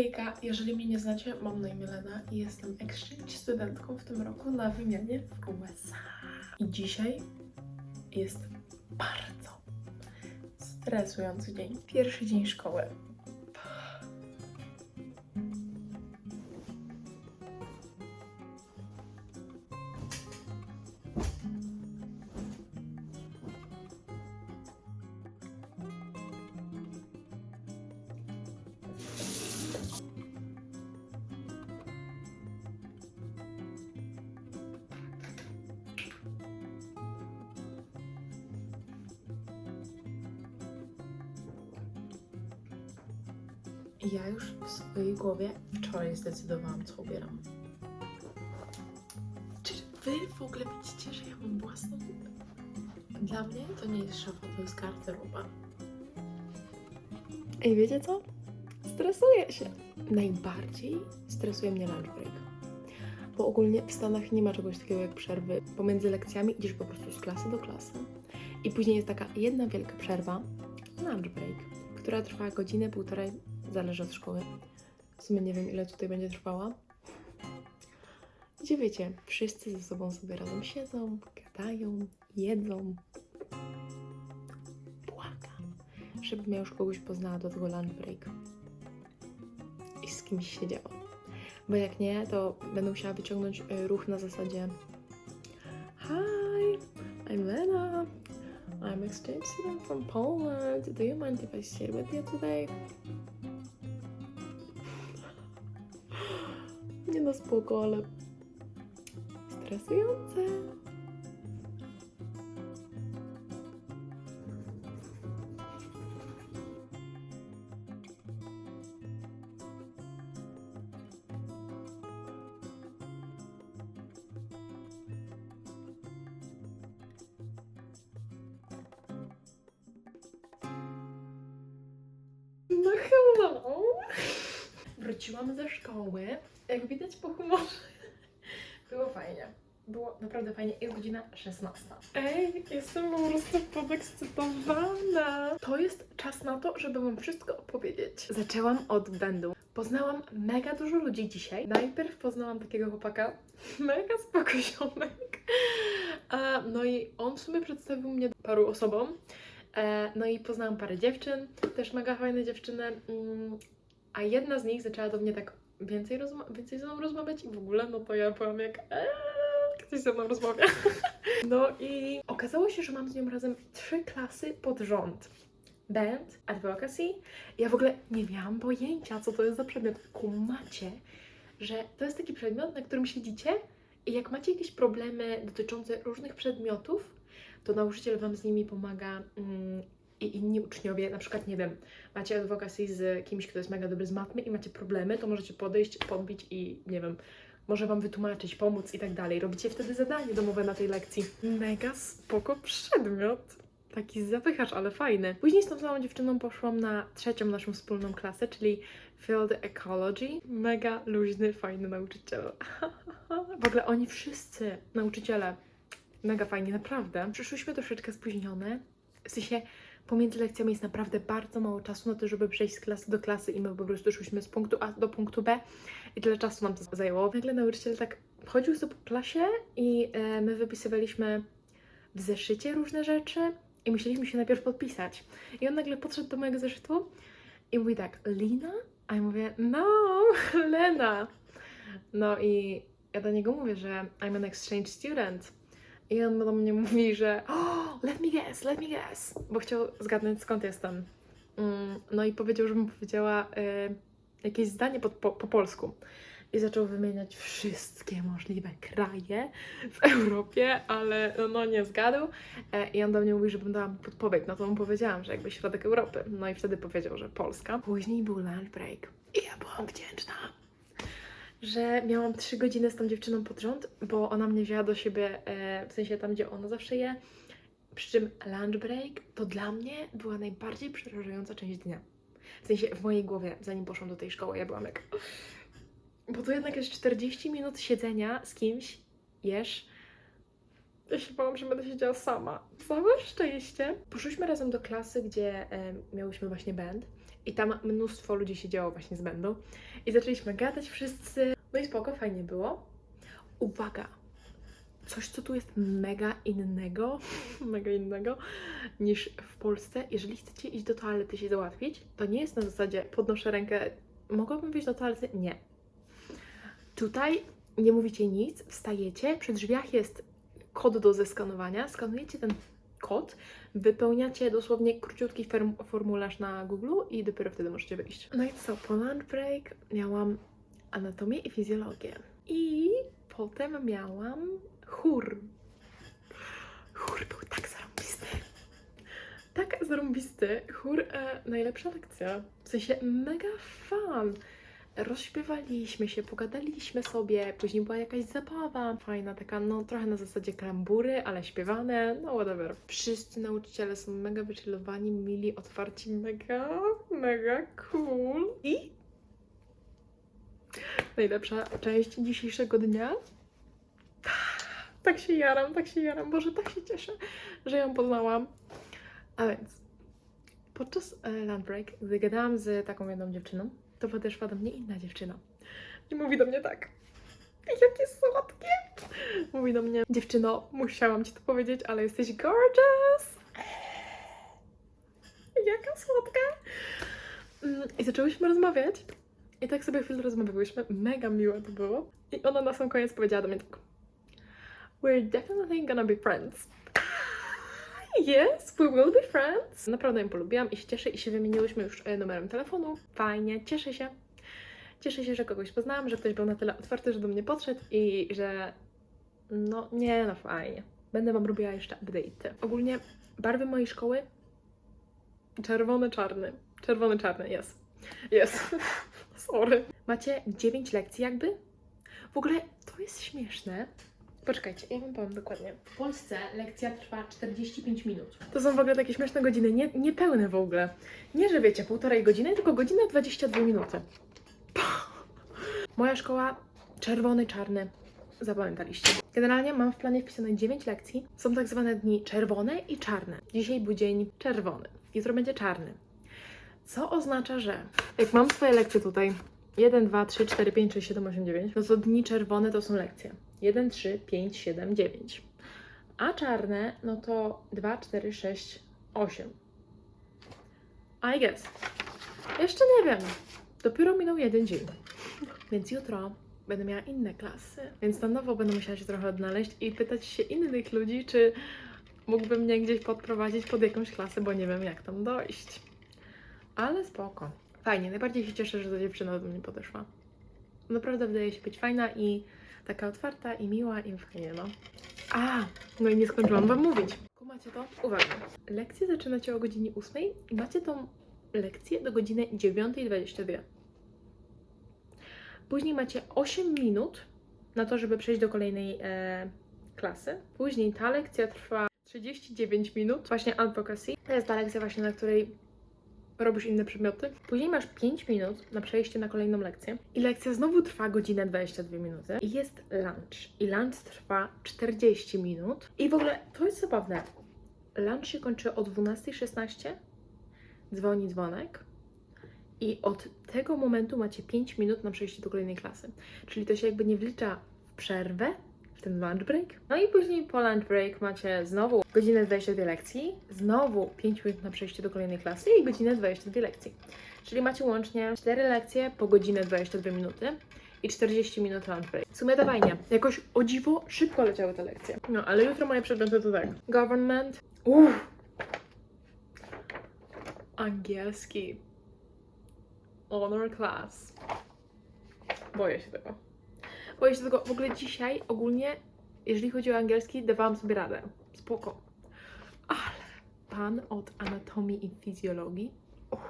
Hejka, jeżeli mnie nie znacie, mam na imię Lena i jestem exchange studentką w tym roku na wymianie w USA. I dzisiaj jest bardzo stresujący dzień. Pierwszy dzień szkoły. Ja już w swojej głowie wczoraj zdecydowałam, co ubieram. Czy wy w ogóle widzicie, że ja mam własną... Dla mnie to nie jest szafa, to jest garderoba. Ej, wiecie co? Stresuję się. Najbardziej stresuje mnie lunch break. Bo ogólnie w Stanach nie ma czegoś takiego jak przerwy. Pomiędzy lekcjami idziesz po prostu z klasy do klasy. I później jest taka jedna wielka przerwa, lunch break, która trwa godzinę, półtorej, zależy od szkoły. W sumie nie wiem, ile tutaj będzie trwała. Gdzie wiecie, wszyscy ze sobą sobie razem siedzą, gadają, jedzą. Błagam, żebym ja już kogoś poznała do tego lunch break. I z kimś siedziała. Bo jak nie, to będę musiała wyciągnąć y, ruch na zasadzie Hi, I'm Lena. I'm exchange student from Poland. Do you mind if I sit with you today? nas w ogóle stresujące. Wróciłam ze szkoły. Jak widać po humorze, było fajnie. Było naprawdę fajnie. Jest godzina 16. Ej, jestem po prostu podekscytowana. To jest czas na to, żeby wam wszystko opowiedzieć. Zaczęłam od bendu. Poznałam mega dużo ludzi dzisiaj. Najpierw poznałam takiego chłopaka, mega spoko ziomek. A, no i on w sumie przedstawił mnie paru osobom. E, no i poznałam parę dziewczyn, też mega fajne dziewczyny. A jedna z nich zaczęła do mnie tak więcej, rozma- więcej ze mną rozmawiać i w ogóle, no to ja byłam jak eee, ktoś ze mną rozmawia. No i okazało się, że mam z nią razem trzy klasy pod rząd. Band, advocacy. Ja w ogóle nie miałam pojęcia, co to jest za przedmiot. Kumacie, że to jest taki przedmiot, na którym siedzicie i jak macie jakieś problemy dotyczące różnych przedmiotów, to nauczyciel Wam z nimi pomaga mm, i inni uczniowie, na przykład, nie wiem, macie advocacy z kimś, kto jest mega dobry z matmy i macie problemy, to możecie podejść, podbić i, nie wiem, może Wam wytłumaczyć, pomóc i tak dalej. Robicie wtedy zadanie domowe na tej lekcji. Mega spoko przedmiot. Taki zapychacz, ale fajny. Później z tą samą dziewczyną poszłam na trzecią naszą wspólną klasę, czyli Field Ecology. Mega luźny, fajny nauczyciel. w ogóle oni wszyscy, nauczyciele, mega fajnie, naprawdę. Przyszłyśmy troszeczkę spóźnione. W sensie pomiędzy lekcjami jest naprawdę bardzo mało czasu na to, żeby przejść z klasy do klasy i my po prostu szłyśmy z punktu A do punktu B i tyle czasu nam to zajęło. Nagle nauczyciel tak chodził sobie po klasie i e, my wypisywaliśmy w zeszycie różne rzeczy i musieliśmy się najpierw podpisać. I on nagle podszedł do mojego zeszytu i mówi tak, Lina? A ja mówię, no, Lena. No i ja do niego mówię, że I'm an exchange student. I on do mnie mówi, że oh, let me guess, let me guess, bo chciał zgadnąć skąd jestem. Mm, no i powiedział, żebym powiedziała y, jakieś zdanie po, po, po polsku. I zaczął wymieniać wszystkie możliwe kraje w Europie, ale no, no nie zgadł. E, I on do mnie mówi, żebym dała mu podpowiedź. No to mu powiedziałam, że jakby środek Europy. No i wtedy powiedział, że Polska. Później był lunch break. I ja byłam wdzięczna że miałam trzy godziny z tą dziewczyną pod rząd, bo ona mnie wzięła do siebie, e, w sensie tam, gdzie ona zawsze je. Przy czym lunch break to dla mnie była najbardziej przerażająca część dnia. W sensie w mojej głowie, zanim poszłam do tej szkoły, ja byłam jak... Bo to jednak jest 40 minut siedzenia z kimś, jesz. Ja się bałam, że będę siedziała sama. Całe szczęście. Poszłyśmy razem do klasy, gdzie e, miałyśmy właśnie band. I tam mnóstwo ludzi siedziało właśnie z będą. I zaczęliśmy gadać wszyscy. No i spoko, fajnie było. Uwaga! Coś, co tu jest mega innego, mega innego niż w Polsce. Jeżeli chcecie iść do toalety się załatwić, to nie jest na zasadzie podnoszę rękę, mogłabym wyjść do toalety? Nie. Tutaj nie mówicie nic, wstajecie, przy drzwiach jest kod do zeskanowania, skanujecie ten kod, wypełniacie dosłownie króciutki formularz na Google i dopiero wtedy możecie wyjść. No i co, po lunch break miałam anatomię i fizjologię. I potem miałam chór. Chór był tak zarąbisty. Tak zarąbisty. Chór, e, najlepsza lekcja. W sensie mega fan. Rozśpiewaliśmy się, pogadaliśmy sobie, później była jakaś zabawa fajna, taka no trochę na zasadzie klambury, ale śpiewane, no whatever. Wszyscy nauczyciele są mega wychillowani, mili, otwarci, mega, mega cool. I najlepsza część dzisiejszego dnia. Tak się jaram, tak się jaram, Boże, tak się cieszę, że ją poznałam. A więc, podczas e, lunch break, z taką jedną dziewczyną, to podeszła do mnie inna dziewczyna. I mówi do mnie tak. Jakie słodkie! Mówi do mnie, dziewczyno, musiałam ci to powiedzieć, ale jesteś gorgeous! Jaka słodka! Mm, I zaczęłyśmy rozmawiać. I tak sobie chwilę rozmawiałyśmy. Mega miłe to było. I ona na sam koniec powiedziała do mnie tak. We're definitely gonna be friends. Yes, we will be friends. Naprawdę ją polubiłam i się cieszę i się wymieniłyśmy już e, numerem telefonu. Fajnie, cieszę się. Cieszę się, że kogoś poznałam, że ktoś był na tyle otwarty, że do mnie podszedł i że no nie, no fajnie. Będę Wam robiła jeszcze update. Ogólnie barwy mojej szkoły czerwony, czarny. Czerwony, czarny, jest. Jest. Sorry. Macie 9 lekcji jakby? W ogóle to jest śmieszne. Poczekajcie, ja wam powiem dokładnie. W Polsce lekcja trwa 45 minut. To są w ogóle takie śmieszne godziny, nie, niepełne w ogóle. Nie, że wiecie, półtorej godziny, tylko godzina 22 minuty. Moja szkoła czerwony, czarny. Zapamiętaliście. Generalnie mam w planie wpisane 9 lekcji. Są tak zwane dni czerwone i czarne. Dzisiaj był dzień czerwony. Jutro będzie czarny. Co oznacza, że jak mam swoje lekcje tutaj 1, 2, 3, 4, 5, 6, 7, 8, 9, no to dni czerwone to są lekcje. 1, 3, 5, 7, 9. A czarne, no to 2, 4, 6, 8. I guess. Jeszcze nie wiem. Dopiero minął jeden dzień. Więc jutro będę miała inne klasy. Więc na nowo będę musiała się trochę odnaleźć i pytać się innych ludzi, czy mógłby mnie gdzieś podprowadzić pod jakąś klasę, bo nie wiem jak tam dojść. Ale spoko. Fajnie, najbardziej się cieszę, że ta dziewczyna do mnie podeszła. Naprawdę wydaje się być fajna i taka otwarta i miła i fajnie, no. A, no i nie skończyłam Wam mówić. Kumacie to? Uwaga. Lekcje zaczynacie o godzinie 8 i macie tą lekcję do godziny 9.22. Później macie 8 minut na to, żeby przejść do kolejnej e, klasy. Później ta lekcja trwa 39 minut, właśnie advocacy. To jest ta lekcja właśnie, na której robisz inne przedmioty. Później masz 5 minut na przejście na kolejną lekcję. I lekcja znowu trwa godzinę 22 minuty. I jest lunch. I lunch trwa 40 minut. I w ogóle to jest zabawne. Lunch się kończy o 12.16. Dzwoni dzwonek. I od tego momentu macie 5 minut na przejście do kolejnej klasy. Czyli to się jakby nie wlicza w przerwę, ten lunch break. No i później po lunch break macie znowu godzinę 22 lekcji, znowu 5 minut na przejście do kolejnej klasy i godzinę 22 lekcji. Czyli macie łącznie 4 lekcje po godzinę 22 minuty i 40 minut lunch break. W sumie to fajnie. Jakoś o dziwo szybko leciały te lekcje. No, ale jutro moje przedmioty to tak. Government. Uff. Angielski. Honor class. Boję się tego. Boję się tego. W ogóle dzisiaj ogólnie, jeżeli chodzi o angielski, dawałam sobie radę. Spoko. Ale pan od anatomii i fizjologii. uff,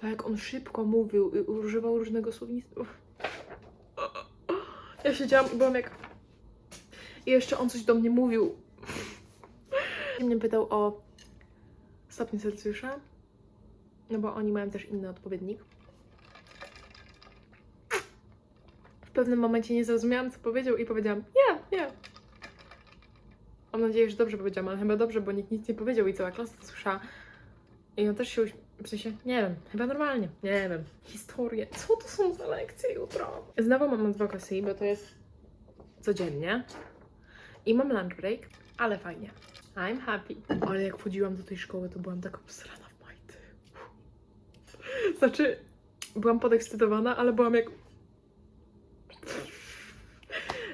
To jak on szybko mówił i używał różnego słownictwa. Ja siedziałam i byłam jak. I jeszcze on coś do mnie mówił. Mnie pytał o stopień Celsjusza. No bo oni mają też inny odpowiednik. W pewnym momencie nie zrozumiałam, co powiedział i powiedziałam nie, nie. Mam nadzieję, że dobrze powiedziałam, ale chyba dobrze, bo nikt nic nie powiedział i cała klasa to słyszała. I on też się uś... W sensie, nie wiem, chyba normalnie, nie wiem. Historię, co to są za lekcje jutro? Znowu mam advocacy, bo to jest codziennie. I mam lunch break, ale fajnie. I'm happy. Ale jak wchodziłam do tej szkoły, to byłam taka obsrana w majty. Znaczy, byłam podekscytowana, ale byłam jak...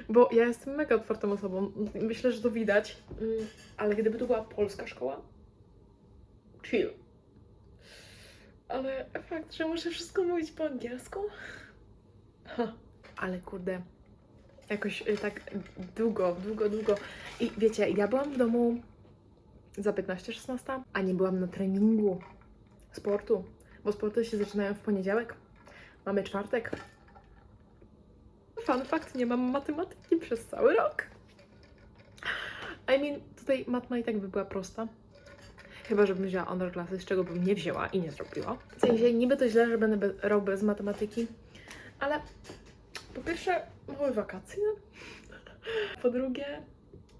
Bo ja jestem mega otwartą osobą. Myślę, że to widać. Mm, Ale gdyby to była polska szkoła, chill. Ale fakt, że muszę wszystko mówić po angielsku. Ha. Ale kurde, jakoś y, tak długo, długo, długo. I wiecie, ja byłam w domu za 15-16, a nie byłam na treningu sportu, bo sporty się zaczynają w poniedziałek. Mamy czwartek. Fun fact, nie mam matematyki przez cały rok. I mean, tutaj matma i tak by była prosta. Chyba, żebym wzięła honor klasy, z czego bym nie wzięła i nie zrobiła. W sensie, niby to źle, że będę be- rok bez matematyki, ale po pierwsze, małe wakacje. Po drugie,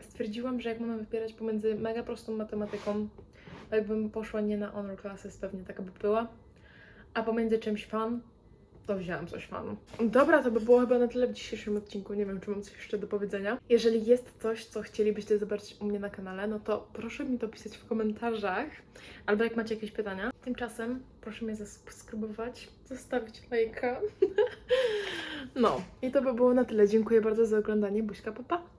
stwierdziłam, że jak mamy wybierać pomiędzy mega prostą matematyką, jakbym poszła nie na honor classes, pewnie taka by była, a pomiędzy czymś fan, to wzięłam coś fanu. Dobra, to by było chyba na tyle w dzisiejszym odcinku. Nie wiem, czy mam coś jeszcze do powiedzenia. Jeżeli jest coś, co chcielibyście zobaczyć u mnie na kanale, no to proszę mi to pisać w komentarzach. Albo jak macie jakieś pytania. Tymczasem proszę mnie zasubskrybować, zostawić lajka. No, i to by było na tyle. Dziękuję bardzo za oglądanie. Buźka, papa. Pa.